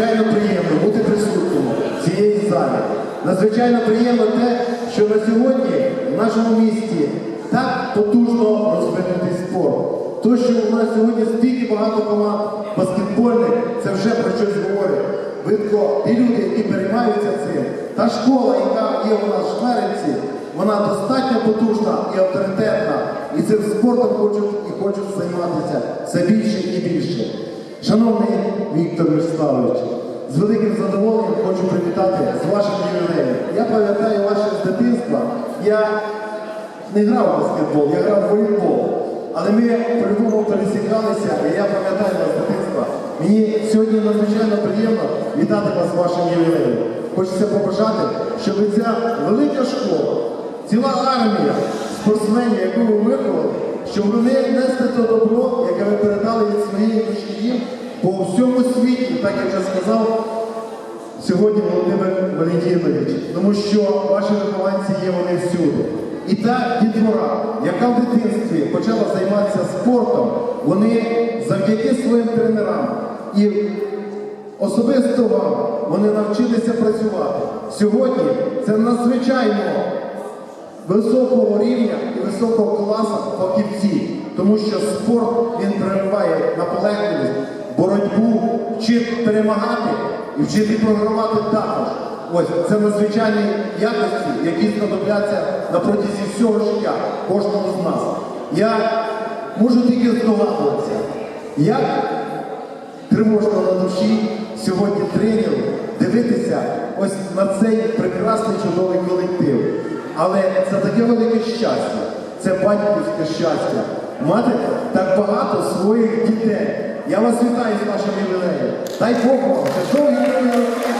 надзвичайно приємно бути присутнім в цієї залі. Надзвичайно приємно те, що на сьогодні в нашому місті так потужно розвинутий спорт. То, що у нас сьогодні стільки багато команд баскетбольних, це вже про щось говорить. Видко, ті люди, які переймаються цим, та школа, яка є у нас в Жмеринці, вона достатньо потужна і авторитетна, і цим спортом хочуть і хочуть займатися все більше і більше. Шановний Віктор Мирославович, з великим задоволенням хочу привітати з вашим ювілеєм. Я пам'ятаю ваше з дитинства. Я не грав в баскетбол, я грав в волейбол. Але ми по-любому пересікалися, і я пам'ятаю вас з дитинства. Мені сьогодні надзвичайно приємно вітати вас з вашим ювілеєм. Хочеться побажати, щоб ця велика школа, ціла армія спортсменів, яку ви виховали, щоб вони несли то добро, яке ви передали від своєї душі по всьому світі, так як вже сказав сьогодні Володимир Валентинович, тому що ваші вихованці є вони всюди. І та дітвора, яка в дитинстві почала займатися спортом, вони завдяки своїм тренерам і особисто вам вони навчилися працювати. Сьогодні це надзвичайно високого рівня і високого класу фахівці, тому що спорт він прививає наполегливість, боротьбу, вчить перемагати і вчити програвати також. Ось це надзвичайні якості, які знадобляться на протязі всього життя кожному з нас. Я можу тільки здогадуватися, як тривожно на душі сьогодні тренеру дивитися ось на цей прекрасний чудовий колектив. Але це таке велике щастя, це батьківське щастя. Мати так багато своїх дітей. Я вас вітаю з вашим ювілеєм. Дай Бог вам, ще довгі роки.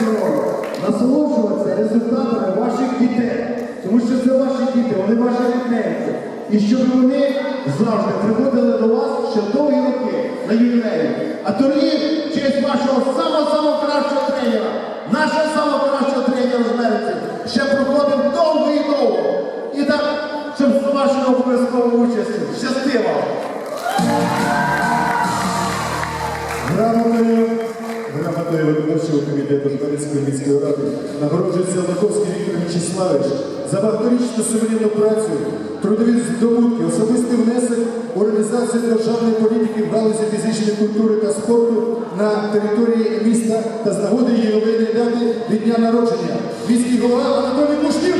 Здоров'я, насолоджуватися результатами ваших дітей, тому що це ваші діти, вони ваші рідненькі. І щоб вони завжди приходили до вас ще довгі роки на ювілеї. А турнір вашою обов'язковою участю. Щасти! Грамотою, грамотою виконавчого комітету Житомирської міської ради нагороджується Лаковський Віктор Вячеславович за багаторічну сумлінну працю, трудові здобутки, особистий внесок у реалізацію державної політики в галузі фізичної культури та спорту на території міста та з нагоди ювілейної дати від дня народження. Міський голова Анатолій Пушків.